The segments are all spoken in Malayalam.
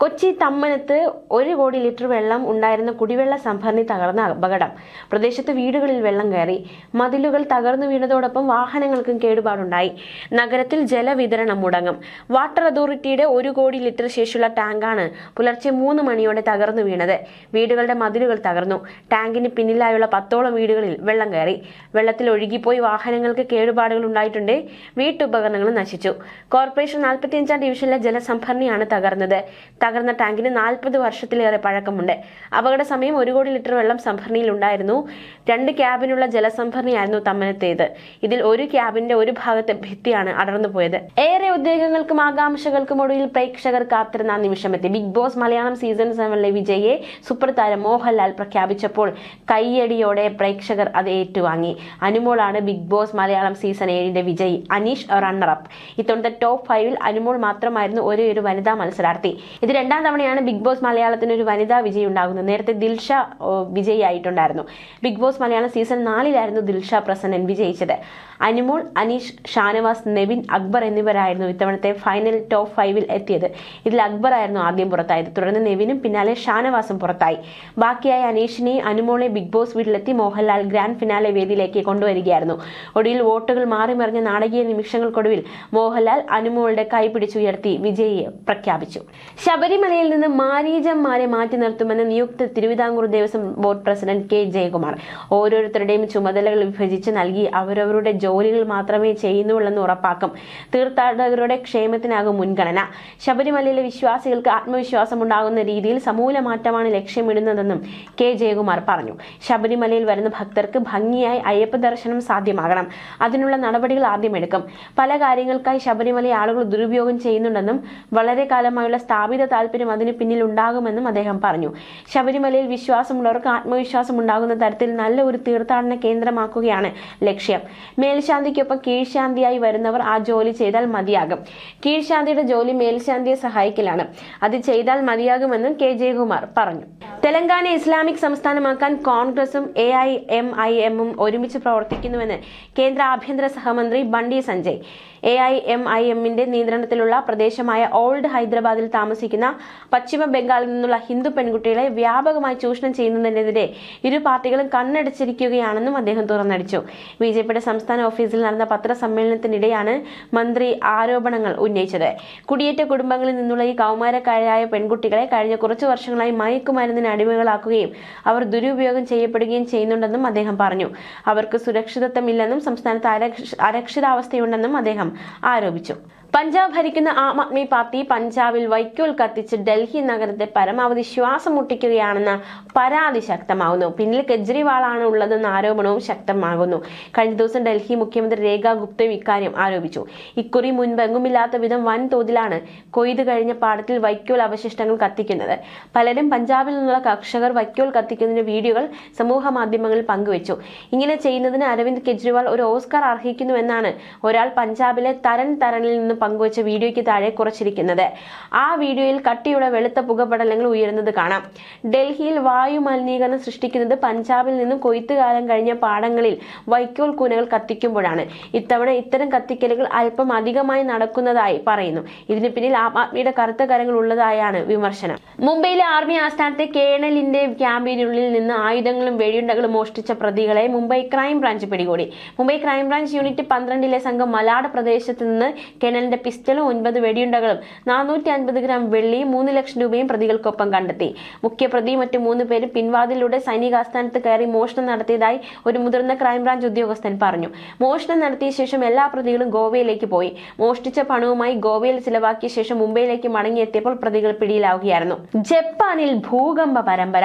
കൊച്ചി തമ്മനത്ത് ഒരു കോടി ലിറ്റർ വെള്ളം ഉണ്ടായിരുന്ന കുടിവെള്ള സംഭരണി തകർന്ന അപകടം. പ്രദേശത്ത് വീടുകളിൽ വെള്ളം കയറി. മതിലുകൾ തകർന്നു വീണതോടൊപ്പം വാഹനങ്ങൾക്കും കേടുപാടുണ്ടായി. നഗരത്തിൽ ജലവിതരണം മുടങ്ങും. വാട്ടർ അതോറിറ്റിയുടെ ഒരു കോടി ലിറ്റർ ശേഷിയുള്ള ടാങ്കാണ് പുലർച്ചെ മൂന്ന് മണിയോടെ തകർന്നു വീണത്. വീടുകളുടെ മതിലുകൾ തകർന്നു. ടാങ്കിന് പിന്നിലായുള്ള പത്തോളം വീടുകളിൽ വെള്ളം കയറി. വെള്ളത്തിൽ ഒഴുകിപ്പോയി വാഹനങ്ങൾക്ക് കേടുപാടുകൾ ഉണ്ടായിട്ടുണ്ട്. വീട്ടുപകരണങ്ങളും നശിച്ചു. കോർപ്പറേഷൻ നാൽപ്പത്തിയഞ്ചാം ഡിവിഷനിലെ ജലസംഭരണിയാണ് തകർന്നത്. തകർന്ന ടാങ്കിന് നാൽപ്പത് വർഷത്തിലേറെ പഴക്കമുണ്ട്. അപകട സമയം ഒരു കോടി ലിറ്റർ വെള്ളം സംഭരണിയിൽ ഉണ്ടായിരുന്നു രണ്ട് ക്യാബിനുള്ള ജലസംഭരണിയായിരുന്നു തമ്മനത്തേത് ഇതിൽ ഒരു ക്യാബിന്റെ ഒരു ഭാഗത്തെ ഭിത്തിയാണ് അടർന്നു പോയത്. ഏറെ ഉദ്വേഗങ്ങൾക്കും ആകാംക്ഷകൾക്കും ഒടുവിൽ പ്രേക്ഷകർ കാത്തിരുന്ന നിമിഷം നിമിഷമെത്തി. ബിഗ് ബോസ് മലയാളം സീസൺ സെവനിലെ വിജയെ സൂപ്പർ താരം മോഹൻലാൽ പ്രഖ്യാപിച്ചപ്പോൾ കയ്യടിയോടെ പ്രേക്ഷകർ അത് ഏറ്റുവാങ്ങി. അനുമോളാണ് ബിഗ് ബോസ് മലയാളം സീസൺ ഏഴിന്റെ വിജയി അനീഷ് റണ്ണറപ്പ് ഇത്തവണത്തെ ടോപ്പ് ഫൈവിൽ അനുമോൾ മാത്രമായിരുന്നു ഒരേ ഒരു വനിതാ മത്സരാർത്ഥി. ഇത് രണ്ടാം തവണയാണ് ബിഗ് ബോസ് മലയാളത്തിന് ഒരു വനിതാ വിജയം ഉണ്ടാകുന്നത്. നേരത്തെ ദിൽഷ വിജയി ആയിട്ടുണ്ടായിരുന്നു. ബിഗ് ബോസ് മലയാളം സീസൺ നാലിലായിരുന്നു ദിൽഷ പ്രസന്നൻ വിജയിച്ചത്. അനുമോൾ അനീഷ് ഷാനവാസ് നെവിൻ അക്ബർ എന്നിവരായിരുന്നു ഇത്തവണത്തെ ഫൈനൽ ടോപ്പ് ഫൈവിൽ എത്തിയത്. ഇതിൽ അക്ബർ ആയിരുന്നു ആദ്യം പുറത്തായത്. തുടർന്ന് നെവിനും പിന്നാലെ ഷാനവാസും പുറത്തായി. ബാക്കിയായ അനീഷിനെയും അനുമോളെ ബിഗ് ബോസ് വീട്ടിലെത്തി മോഹൻലാൽ ഗ്രാൻഡ് ഫിനാലെ വേദിയിലേക്ക് കൊണ്ടുവരികയായിരുന്നു. ഒടുവിൽ വോട്ടുകൾ മാറി മറിഞ്ഞ നാടകീയ നിമിഷങ്ങൾക്കൊടുവിൽ മോഹൻലാൽ അനുമോളുടെ കൈപിടിച്ചുയർത്തി വിജയിയെ പ്രഖ്യാപിച്ചു. ശബരിമലയിൽ നിന്ന് മാരീജന്മാരെ മാറ്റി നിർത്തുമെന്ന് നിയുക്ത Thiruvithamkoor Devaswom board president K Jayakumar. ഓരോരുത്തരുടെയും ചുമതലകൾ വിഭജിച്ച് നൽകി അവരവരുടെ ജോലികൾ മാത്രമേ ചെയ്യുന്നുള്ളെന്ന് ഉറപ്പാക്കും. തീർത്ഥാടകരുടെ ക്ഷേമത്തിനാകും മുൻഗണന. ശബരിമലയിലെ വിശ്വാസികൾക്ക് ആത്മവിശ്വാസം ഉണ്ടാകുന്ന രീതിയിൽ സമൂല മാറ്റമാണ് ലക്ഷ്യമിടുന്നതെന്നും കെ ജയകുമാർ പറഞ്ഞു. ശബരിമലയിൽ വരുന്ന ഭക്തർക്ക് ഭംഗിയായി അയ്യപ്പ ദർശനം സാധ്യമാകണം. അതിനുള്ള നടപടികൾ ആദ്യം എടുക്കും. പല കാര്യങ്ങൾക്കായി ശബരിമലയെ ആളുകൾ ദുരുപയോഗം ചെയ്യുന്നുണ്ടെന്നും വളരെ കാലമായുള്ള സ്ഥാപിത താല്പര്യം അതിന് പിന്നിൽ ഉണ്ടാകുമെന്നും അദ്ദേഹം പറഞ്ഞു. ശബരിമലയിൽ വിശ്വാസമുള്ളവർക്ക് ആത്മവിശ്വാസം ഉണ്ടാകുന്ന തരത്തിൽ നല്ല ഒരു തീർത്ഥാടന കേന്ദ്രമാക്കുകയാണ് ലക്ഷ്യം. മേൽശാന്തിക്കൊപ്പം കീഴ്ശാന്തിയായി വരുന്നവർ ആ ജോലി ചെയ്താൽ മതിയാകും. കീഴ്ശാന്തിയുടെ ജോലി മേൽശാന്തിയെ സഹായിക്കലാണ്. അത് ചെയ്താൽ മതിയാകുമെന്നും കെ ജയകുമാർ പറഞ്ഞു. തെലങ്കാന ഇസ്ലാമിക് സംസ്ഥാനമാക്കാൻ കോൺഗ്രസും എ ഐ എം ഐ എമ്മും ഒരുമിച്ച് പ്രവർത്തിക്കുന്നുവെന്ന് കേന്ദ്ര ആഭ്യന്തര സഹമന്ത്രി Bandi Sanjay. A I M I എമ്മിന്റെ നിയന്ത്രണത്തിലുള്ള പ്രദേശമായ ഓൾഡ് ഹൈദരാബാദിൽ താമസിക്കുന്ന പശ്ചിമ ബംഗാളിൽ നിന്നുള്ള ഹിന്ദു പെൺകുട്ടികളെ വ്യാപകമായി ചൂഷണം ചെയ്യുന്നതിനെതിരെ ഇരു പാർട്ടികളും കണ്ണടച്ചിരിക്കുകയാണെന്നും അദ്ദേഹം തുറന്നടിച്ചു. ബി ജെ പിയുടെ സംസ്ഥാന ഓഫീസിൽ നടന്ന പത്രസമ്മേളനത്തിനിടെയാണ് മന്ത്രി ആരോപണങ്ങൾ ഉന്നയിച്ചത്. കുടിയേറ്റ കുടുംബങ്ങളിൽ നിന്നുള്ള ഈ കൗമാരക്കാരായ പെൺകുട്ടികളെ കഴിഞ്ഞ കുറച്ചു വർഷങ്ങളായി മയക്കുമരുന്നിന് അടിമകളാക്കുകയും അവർ ദുരുപയോഗം ചെയ്യപ്പെടുകയും ചെയ്യുന്നുണ്ടെന്നും അദ്ദേഹം പറഞ്ഞു. അവർക്ക് സുരക്ഷിതത്വമില്ലെന്നും സംസ്ഥാനത്ത് അരക്ഷിതാവസ്ഥയുണ്ടെന്നും അദ്ദേഹം ആരോപിച്ചു പഞ്ചാബ് ഭരിക്കുന്ന ആം ആദ്മി പാർട്ടി പഞ്ചാബിൽ വൈക്കോൽ കത്തിച്ച് ഡൽഹി നഗരത്തെ പരമാവധി ശ്വാസം മുട്ടിക്കുകയാണെന്ന പരാതി ശക്തമാകുന്നു പിന്നിൽ കെജ്രിവാളാണ് ഉള്ളതെന്ന ആരോപണവും ശക്തമാകുന്നു. കഴിഞ്ഞ ദിവസം ഡൽഹി മുഖ്യമന്ത്രി രേഖ ഗുപ്തയും ഇക്കാര്യം ആരോപിച്ചു. ഇക്കുറി മുൻപെങ്ങുമില്ലാത്ത വിധം വൻതോതിലാണ് കൊയ്ത് കഴിഞ്ഞ പാടത്തിൽ വൈക്കോൽ അവശിഷ്ടങ്ങൾ കത്തിക്കുന്നത്. പലരും പഞ്ചാബിൽ നിന്നുള്ള കർഷകർ വൈക്കോൽ കത്തിക്കുന്നതിന്റെ വീഡിയോകൾ സമൂഹ മാധ്യമങ്ങളിൽ പങ്കുവച്ചു. ഇങ്ങനെ ചെയ്യുന്നതിന് അരവിന്ദ് കെജ്രിവാൾ ഒരു ഓസ്കാർ അർഹിക്കുന്നുവെന്നാണ് ഒരാൾ പഞ്ചാബിലെ തരൻ തരനിൽ നിന്ന് പങ്കുവച്ച വീഡിയോയ്ക്ക് താഴെ കുറച്ചിരിക്കുന്നത്. ആ വീഡിയോയിൽ കട്ടിയുള്ള വെളുത്ത പുകപടലങ്ങൾ ഉയരുന്നത് കാണാം. ഡൽഹിയിൽ വായു മലിനീകരണം സൃഷ്ടിക്കുന്നത് പഞ്ചാബിൽ നിന്നും കൊയ്ത്തുകാലം കഴിഞ്ഞ പാടങ്ങളിൽ വൈക്കോൽ കൂനകൾ കത്തിക്കുമ്പോഴാണ്. ഇത്തവണ ഇത്തരം കത്തിക്കലുകൾ അല്പം അധികമായി നടക്കുന്നതായി പറയുന്നു. ഇതിന് പിന്നിൽ ആം ആദ്മിയുടെ കറുത്ത കരങ്ങൾ ഉള്ളതായാണ് വിമർശനം. മുംബൈയിലെ ആർമി ആസ്ഥാനത്തെ കേണലിന്റെ ക്യാമ്പിനുള്ളിൽ നിന്ന് ആയുധങ്ങളും വെടിയുണ്ടകളും മോഷ്ടിച്ച പ്രതികളെ മുംബൈ ക്രൈംബ്രാഞ്ച് പിടികൂടി. മുംബൈ ക്രൈംബ്രാഞ്ച് യൂണിറ്റ് പന്ത്രണ്ടിലെ സംഘം മലാഡ് പ്രദേശത്ത് നിന്ന് കെനലിന്റെ പിസ്റ്റളും ഒൻപത് വെടിയുണ്ടകളും നാനൂറ്റി അൻപത് ഗ്രാം വെള്ളിയും മൂന്ന് ലക്ഷം രൂപയും പ്രതികൾക്കൊപ്പം കണ്ടെത്തി. മുഖ്യപ്രതി മറ്റു മൂന്ന് പേരും പിൻവാതിലൂടെ സൈനികാസ്ഥാനത്ത് കയറി മോഷണം നടത്തിയതായി ഒരു മുതിർന്ന ക്രൈംബ്രാഞ്ച് ഉദ്യോഗസ്ഥൻ പറഞ്ഞു. മോഷണം നടത്തിയ ശേഷം എല്ലാ പ്രതികളും ഗോവയിലേക്ക് പോയി. മോഷ്ടിച്ച പണവുമായി ഗോവയിൽ ചിലവാക്കിയ ശേഷം മുംബൈയിലേക്ക് മടങ്ങിയെത്തിയപ്പോൾ പ്രതികൾ പിടിയിലാവുകയായിരുന്നു. ജപ്പാനിൽ ഭൂകമ്പ പരമ്പര.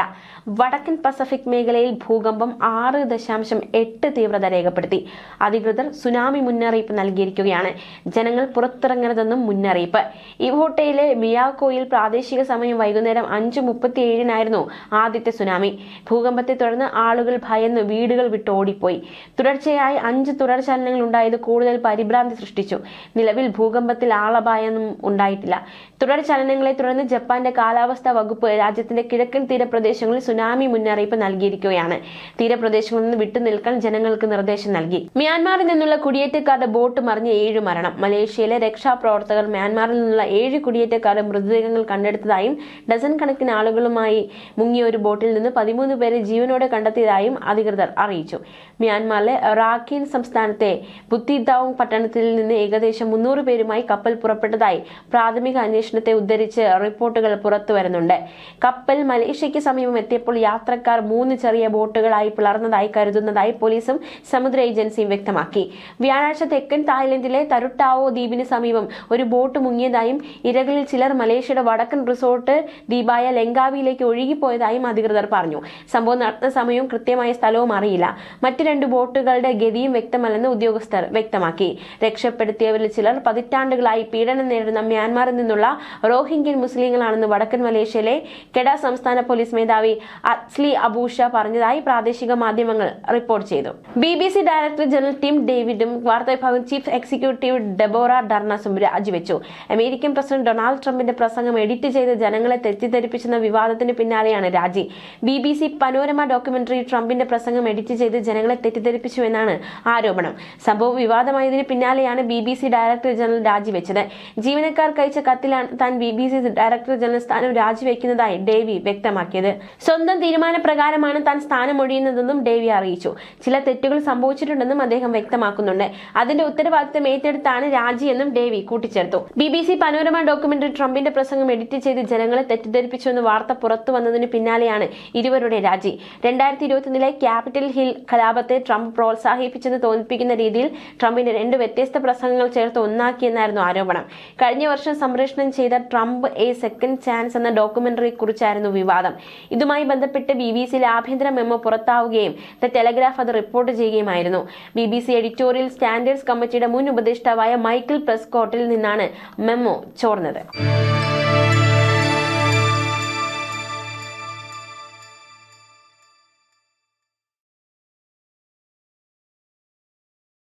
വടക്കൻ പസഫിക് മേഖലയിൽ ഭൂകമ്പം ആറ് ദശാംശം എട്ട് തീവ്രത രേഖപ്പെടുത്തി. അധികൃതർ സുനാമി മുന്നറിയിപ്പ് നൽകിയിരിക്കുകയാണ്. ജനങ്ങൾ പുറത്തിറങ്ങരുതെന്നും മുന്നറിയിപ്പ്. ഇവോട്ടയിലെ മിയാക്കോയിൽ പ്രാദേശിക സമയം വൈകുന്നേരം അഞ്ച് മുപ്പത്തി ഏഴിനായിരുന്നു ആദ്യത്തെ സുനാമി. ഭൂകമ്പത്തെ തുടർന്ന് ആളുകൾ ഭയന്ന് വീടുകൾ വിട്ട് ഓടിപ്പോയി തുടർച്ചയായി അഞ്ച് തുടർചലനങ്ങൾ ഉണ്ടായത് കൂടുതൽ പരിഭ്രാന്തി സൃഷ്ടിച്ചു. നിലവിൽ ഭൂകമ്പത്തിൽ ആളപായൊന്നും ഉണ്ടായിട്ടില്ല. തുടർചലനങ്ങളെ തുടർന്ന് ജപ്പാന്റെ കാലാവസ്ഥാ വകുപ്പ് രാജ്യത്തിന്റെ കിഴക്കൻ തീരപ്രദേശങ്ങളിൽ സുനാമി മുന്നറിയിപ്പ് നൽകിയിരിക്കുകയാണ്. തീരപ്രദേശങ്ങളിൽ നിന്ന് വിട്ടുനിൽക്കാൻ ജനങ്ങൾക്ക് നിർദ്ദേശം നൽകി. മ്യാൻമാറിൽ നിന്നുള്ള കുടിയേറ്റക്കാരുടെ ബോട്ട് മറിഞ്ഞ് ഏഴ് മരണം. മലേഷ്യയിലെ രക്ഷാപ്രവർത്തകർ മ്യാൻമാറിൽ നിന്നുള്ള ഏഴ് കുടിയേറ്റക്കാരുടെ മൃതദേഹങ്ങൾ കണ്ടെടുത്തതായും ഡസൻ കണക്കിന് ആളുകളുമായി മുങ്ങിയ ഒരു ബോട്ടിൽ നിന്ന് പതിമൂന്ന് പേരെ ജീവനോടെ കണ്ടെത്തിയതായും അധികൃതർ അറിയിച്ചു. മ്യാൻമാറിലെ റാഖീൻ സംസ്ഥാനത്തെ ബുത്തിദാവുങ് പട്ടണത്തിൽ നിന്ന് ഏകദേശം മുന്നൂറ് പേരുമായി കപ്പൽ പുറപ്പെട്ടതായി പ്രാഥമിക അന്വേഷണത്തെ ഉദ്ധരിച്ച് റിപ്പോർട്ടുകൾ പുറത്തു വരുന്നുണ്ട്. കപ്പൽ മലേഷ്യയ്ക്ക് സമീപം എത്തിയപ്പോൾ യാത്രക്കാർ മൂന്ന് ചെറിയ ബോട്ടുകളായി പിളർന്നതായി കരുതുന്നതായി പോലീസും സമുദ്ര ഏജൻസിയും വ്യക്തമാക്കി. വ്യാഴാഴ്ച തെക്കൻ തായ്ലൻഡിലെ തരുട്ടാവോ ദ്വീപിന് സമീപം ഒരു ബോട്ട് മുങ്ങിയതായും ഇരകളിൽ ചിലർ മലേഷ്യയുടെ വടക്കൻ റിസോർട്ട് ദ്വീപായ ലങ്കാവിയിലേക്ക് ഒഴുകിപ്പോയതായും അധികൃതർ പറഞ്ഞു. സംഭവം നടന്ന സമയവും കൃത്യമായ സ്ഥലവും അറിയില്ല. മറ്റു രണ്ട് ബോട്ടുകളുടെ ഗതിയും വ്യക്തമല്ലെന്ന് ഉദ്യോഗസ്ഥർ വ്യക്തമാക്കി. രക്ഷപ്പെടുത്തിയവരിൽ ചിലർ പതിറ്റാണ്ടുകളായി പീഡനം നേരിടുന്ന മ്യാൻമാറിൽ നിന്നുള്ള റോഹിംഗ്യൻ മുസ്ലിങ്ങളാണെന്ന് വടക്കൻ മലേഷ്യയിലെ കെഡ സംസ്ഥാന പോലീസ് മേധാവി അസ്ലി അബൂഷ പറഞ്ഞതായി പ്രാദേശിക മാധ്യമങ്ങൾ റിപ്പോർട്ട് ചെയ്തു. ബി ഡയറക്ടർ ജനറൽ ടിം ഡേവിഡും വാർത്താ വിഭാഗം ചീഫ് എക്സിക്യൂട്ടീവ് ഡെബോറ ഡർണസും രാജിവെച്ചു. അമേരിക്കൻ പ്രസിഡന്റ് ഡൊണാൾഡ് ട്രംപിന്റെ പ്രസംഗം എഡിറ്റ് ചെയ്ത് ജനങ്ങളെ തെറ്റിദ്ധരിപ്പിച്ചെന്ന വിവാദത്തിന് പിന്നാലെയാണ് രാജി. B B C Panorama documentary ട്രംപിന്റെ പ്രസംഗം എഡിറ്റ് ചെയ്ത് ജനങ്ങളെ തെറ്റിദ്ധരിപ്പിച്ചു എന്നാണ് ആരോപണം. സംഭവം വിവാദമായതിന് പിന്നാലെയാണ് B B C director general രാജിവെച്ചത്. ജീവനക്കാർക്ക് അയച്ച കത്തിലാണ് താൻ B B C director general സ്ഥാനം രാജിവെക്കുന്നതായി ഡേവി വ്യക്തമാക്കിയത്. സ്വന്തം തീരുമാനപ്രകാരമാണ് താൻ സ്ഥാനം ഒഴിയുന്നതെന്നും ഡേവി അറിയിച്ചു. ചില തെറ്റുകൾ സംഭവിച്ചിട്ടുണ്ടെന്നും അദ്ദേഹം വ്യക്തമാക്കുന്നുണ്ട്. അതിന്റെ ഉത്തരവാദിത്തം ഏറ്റെടുത്താണ് രാജിയെന്നും ഡേവി കൂട്ടിച്ചേർത്തു. B B C Panorama documentary ട്രംപിന്റെ പ്രസംഗം എഡിറ്റ് ചെയ്ത് ജനങ്ങളെ തെറ്റിദ്ധരിപ്പിച്ചുവെന്ന് വാർത്ത പുറത്തു വന്നതിന് പിന്നാലെയാണ് ഇരുവരുടെ രാജി. രണ്ടായിരത്തി ഇരുപത്തിയൊന്നിലെ ക്യാപിറ്റൽ ഹിൽ കലാപത്തെ ട്രംപ് പ്രോത്സാഹിപ്പിച്ചെന്ന് തോന്നിപ്പിക്കുന്ന രീതിയിൽ ട്രംപിന്റെ രണ്ട് വ്യത്യസ്ത പ്രസംഗങ്ങൾ ചേർത്ത് ഒന്നാക്കിയെന്നായിരുന്നു ആരോപണം. കഴിഞ്ഞ വർഷം സംപ്രേഷണം ചെയ്ത ട്രംപ് എ സെക്കൻഡ് ചാൻസ് എന്ന ഡോക്യുമെന്ററി കുറിച്ചായിരുന്നു വിവാദം. ഇതുമായി ബന്ധപ്പെട്ട് ബി ബി സിയിലെ ആഭ്യന്തര മെമ്മോ പുറത്താവുകയും ദ ടെലഗ്രാഫ് അത് report ചെയ്യുകയുമായിരുന്നു. B B C editorial standards കമ്മിറ്റിയുടെ മുൻ ഉപദേഷ്ടാവായ മൈക്കിൾ പ്രെസ്കോട്ടിൽ നിന്നാണ് മെമ്മോ ചോർന്നത്.